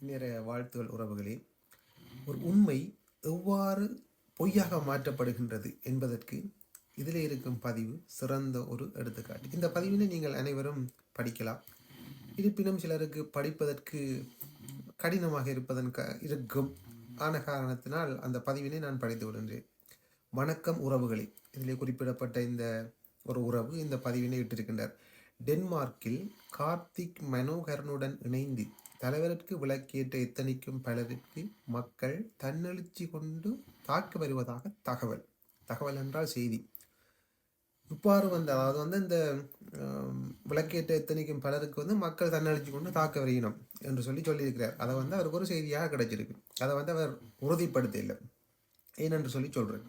நிறைய வாழ்த்துகள் உறவுகளே. ஒரு உண்மை எவ்வாறு பொய்யாக மாற்றப்படுகின்றது என்பதற்கு இதில் இருக்கும் பதிவு சிறந்த ஒரு எடுத்துக்காட்டு. இந்த பதிவினை நீங்கள் அனைவரும் படிக்கலாம். இருப்பினும் சிலருக்கு படிப்பதற்கு கடினமாக இருப்பதன் க இருக்கும். ஆன காரணத்தினால் அந்த பதிவினை நான் படித்து விடுகின்றேன். வணக்கம் உறவுகளே. இதில் குறிப்பிடப்பட்ட இந்த ஒரு உறவு இந்த பதிவினை இட்டிருக்கின்றார். டென்மார்க்கில் கார்த்திக் மனோகரனுடன் இணைந்து தலைவருக்கு விளக்கேற்ற எத்தனைக்கும் பலருக்கு மக்கள் தன்னெழுச்சி கொண்டு தாக்க வருவதாக தகவல். தகவல் என்றால் செய்தி. இவ்வாறு வந்து அதாவது வந்து இந்த விளக்கேற்ற எத்தனைக்கும் பலருக்கு வந்து மக்கள் தன்னெழுச்சி கொண்டு தாக்க வரையணும் என்று சொல்லி சொல்லியிருக்கிறார். அதை வந்து அவருக்கு ஒரு செய்தியாக கிடைச்சிருக்கு. அதை வந்து அவர் உறுதிப்படுத்த இல்லை ஏனென்று சொல்லி சொல்கிறேன்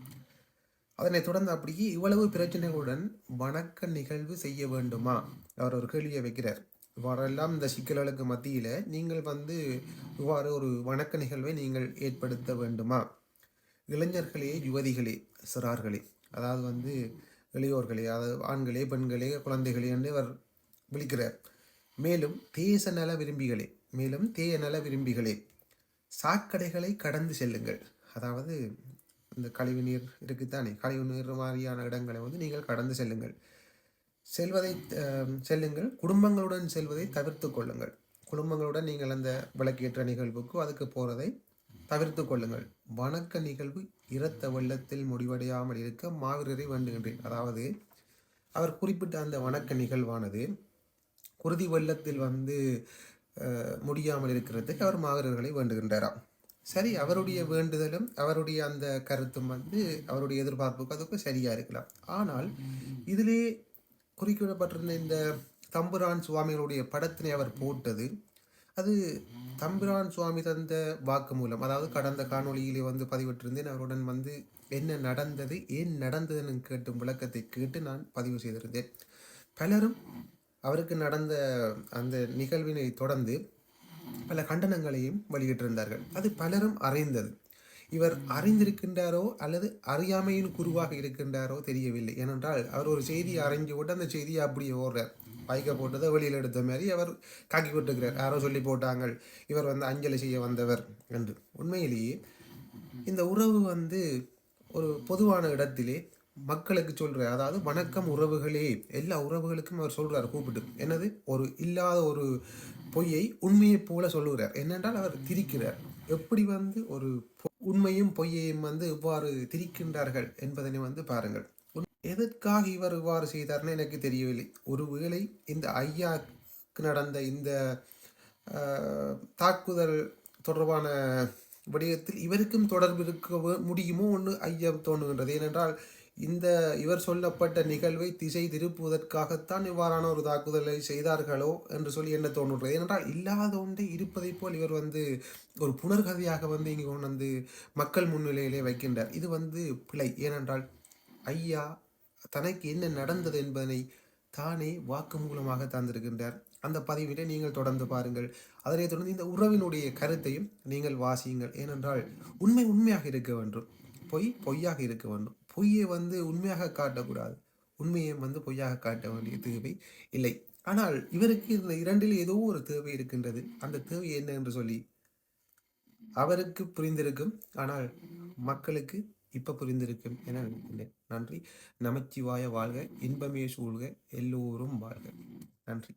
அதனை தொடர்ந்து அப்படியே இவ்வளவு பிரச்சனைகளுடன் வணக்க நிகழ்வு செய்ய வேண்டுமா? அவர் ஒரு கேள்வியை வைக்கிறார். இவ்வாறெல்லாம் இந்த சிக்கல்களுக்கு மத்தியில் நீங்கள் வந்து இவ்வாறு ஒரு வணக்க நிகழ்வை நீங்கள் ஏற்படுத்த வேண்டுமா? இளைஞர்களே யுவதிகளே சிறார்களே அதாவது வந்து இளையோர்களே அதாவது ஆண்களே பெண்களே குழந்தைகளே என்று அவர் விழிக்கிறார். மேலும் தேச நல விரும்பிகளே மேலும் தேய நல விரும்பிகளே சாக்கடைகளை கடந்து செல்லுங்கள். அதாவது இந்த கழிவு நீர் இருக்குத்தானே கழிவு நீர் மாதிரியான இடங்களை வந்து நீங்கள் கடந்து செல்லுங்கள். செல்வதை செல்லுங்கள். குடும்பங்களுடன் செல்வதை தவிர்த்து கொள்ளுங்கள். குடும்பங்களுடன் நீங்கள் அந்த விளக்கேற்ற நிகழ்வுக்கு அதுக்கு போகிறதை தவிர்த்து கொள்ளுங்கள். வணக்க நிகழ்வு இரத்த வெள்ளத்தில் முடிவடையாமல் இருக்க மாவீரரை வேண்டுகின்றேன். அதாவது அவர் குறிப்பிட்ட அந்த வணக்க நிகழ்வானது குருதி வெள்ளத்தில் வந்து முடியாமல் இருக்கிறதுக்கு அவர் மாவீரர்களை வேண்டுகின்றாராம். சரி அவருடைய வேண்டுதலும் அவருடைய அந்த கருத்தும் வந்து அவருடைய எதிர்பார்ப்புக்கு அதுக்கு சரியாக இருக்கலாம். ஆனால் இதிலே குறிப்பிடப்பட்டிருந்த இந்த தம்புரான் சுவாமிகளுடைய படத்தினை அவர் போட்டது அது தம்பிரான் சுவாமி தந்த வாக்கு மூலம் அதாவது கடந்த காணொலியிலே வந்து பதிவிட்டிருந்தேன் அவருடன் வந்து என்ன நடந்தது ஏன் நடந்ததுன்னு கேட்டும் விளக்கத்தை கேட்டு நான் பதிவு செய்திருந்தேன். பலரும் அவருக்கு நடந்த அந்த நிகழ்வினை தொடர்ந்து பல கண்டனங்களையும் வெளியிட்டிருந்தார்கள். அது பலரும் அறிந்தது. இவர் அறிந்திருக்கின்றாரோ அல்லது அறியாமையின் குருவாக இருக்கின்றாரோ தெரியவில்லை. ஏனென்றால் அவர் ஒரு செய்தியை அறிஞ்சு விட்டு அந்த செய்தியை அப்படியே ஓடுறார். வாய்க்க போட்டதை வெளியில் எடுத்த மாதிரி அவர் காக்கி கொட்டுக்கிறார் யாரோ சொல்லி போட்டாங்க இவர் வந்து அஞ்சலி செய்ய வந்தவர் என்று. உண்மையிலேயே இந்த உறவு வந்து ஒரு பொதுவான இடத்திலே மக்களுக்கு சொல்கிறார் அதாவது வணக்கம் உறவுகளே எல்லா உறவுகளுக்கும் அவர் சொல்கிறார் கூப்பிட்டு. என்னது? ஒரு இல்லாத ஒரு பொய்யை உண்மையை போல சொல்லுகிறார். என்னென்றால் அவர் திரிக்கிறார். எப்படி வந்து ஒரு உண்மையும் பொய்யையும் வந்து இவ்வாறு திரிக்கின்றார்கள் என்பதனை வந்து பாருங்கள். எதற்காக இவர் இவ்வாறு செய்தார்னு எனக்கு தெரியவில்லை. ஒருவேளை இந்த ஐயாக்கு நடந்த இந்த தாக்குதல் தொடர்பான விடயத்தில் இவருக்கும் தொடர்பு இருக்க முடியுமோ ஒன்று ஐயம் தோணுகின்றது ஏனென்றால் இந்த இவர் சொல்லப்பட்ட நிகழ்வை திசை திருப்புவதற்காகத்தான் இவ்வாறான ஒரு தாக்குதலை செய்தார்களோ என்று சொல்லி என்ன தோன்றுகிறது? ஏனென்றால் இல்லாத ஒன்றை இருப்பதை போல் இவர் வந்து ஒரு புனர்கதையாக வந்து இங்கே கொண்டு வந்து மக்கள் முன்னிலையிலே வைக்கின்றார். இது வந்து பிழை. ஏனென்றால் ஐயா தனக்கு என்ன நடந்தது என்பதனை தானே வாக்கு மூலமாக தந்திருக்கின்றார். அந்த பதிவினை நீங்கள் தொடர்ந்து பாருங்கள். அதனைத் தொடர்ந்து இந்த உறவினுடைய கருத்தையும் நீங்கள் வாசியுங்கள். ஏனென்றால் உண்மை உண்மையாக இருக்க வேண்டும். பொய் பொய்யாக இருக்க வேண்டும். பொய்யை வந்து உண்மையாக காட்டக்கூடாது. உண்மையை வந்து பொய்யாக காட்ட வேண்டிய தேவை இல்லை. ஆனால் இவருக்கு இந்த இரண்டில் ஏதோ ஒரு தேவை இருக்கின்றது. அந்த தேவை என்ன என்று சொல்லி அவருக்கு புரிந்திருக்கும். ஆனால் மக்களுக்கு இப்ப புரிந்திருக்கும் என நினைக்கின்றேன். நன்றி. நமச்சிவாய வாழ்க. இன்பமே சூழ்க. எல்லோரும் வாழ்க. நன்றி.